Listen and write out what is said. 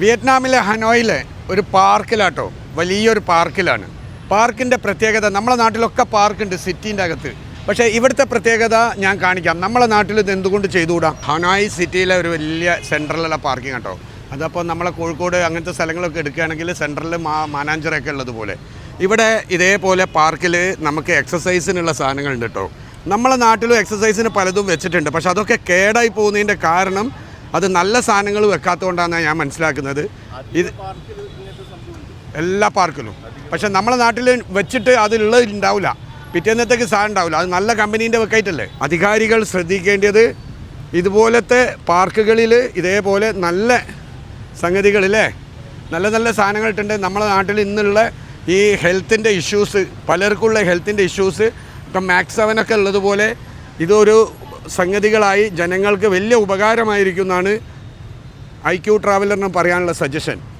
വിയറ്റ്നാമിലെ ഹനോയിലെ ഒരു പാർക്കിലാട്ടോ വലിയൊരു പാർക്കിലാണ്. പാർക്കിന്റെ പ്രത്യേകത നമ്മളെ നാട്ടിലൊക്കെ പാർക്കുണ്ട് സിറ്റീന്റെ അകത്ത്. പക്ഷേ ഇവിടുത്തെ പ്രത്യേകത ഞാൻ കാണിക്കാം. നമ്മളെ നാട്ടിൽ ഇത് എന്തുകൊണ്ട് ചെയ്തുകൂടാ? ഹനോയ് സിറ്റിയിലെ ഒരു വലിയ സെൻട്രലുള്ള പാർക്കിംഗ് കേട്ടോ അതപ്പോൾ നമ്മളെ കോഴിക്കോട് അങ്ങനത്തെ സ്ഥലങ്ങളൊക്കെ എടുക്കുകയാണെങ്കിൽ സെൻട്രലിൽ മാ മാനാഞ്ചറൊക്കെ ഉള്ളതുപോലെ. ഇവിടെ ഇതേപോലെ പാർക്കിൽ നമുക്ക് എക്സസൈസിനുള്ള സാധനങ്ങളുണ്ട് കേട്ടോ. നമ്മളെ നാട്ടിലും എക്സസൈസിന് പലതും വെച്ചിട്ടുണ്ട്. പക്ഷേ അതൊക്കെ കേടായി പോകുന്നതിന്റെ കാരണം അത് നല്ല സാധനങ്ങൾ വെക്കാത്തതുകൊണ്ടാണ് ഞാൻ മനസ്സിലാക്കുന്നത്. ഇത് എല്ലാ പാർക്കിലും. പക്ഷെ നമ്മളെ നാട്ടിൽ വെച്ചിട്ട് അതിലുള്ളത് ഉണ്ടാവില്ല. പിറ്റേന്നത്തേക്ക് സാധനം ഉണ്ടാവില്ല. അത് നല്ല കമ്പനീന്റെ വെക്കായിട്ടല്ലേ? അധികാരികൾ ശ്രദ്ധിക്കേണ്ടത് ഇതുപോലത്തെ പാർക്കുകളിൽ ഇതേപോലെ നല്ല സംഗതികളില്ലേ? നല്ല നല്ല സാധനങ്ങൾ ഇട്ടുണ്ട് നമ്മളെ നാട്ടിൽ ഇന്നുള്ള ഈ ഹെൽത്തിന്റെ ഇഷ്യൂസ് പലർക്കുള്ള ഹെൽത്തിന്റെ ഇഷ്യൂസ് ഇപ്പം മാക്സ് സെവനൊക്കെ ഉള്ളതുപോലെ ഇതൊരു സംഗതികളായി ജനങ്ങൾക്ക് വലിയ ഉപകാരമായിരിക്കും എന്നാണ് ഐ ക്യു ട്രാവലറിന് പറയാനുള്ള സജഷൻ.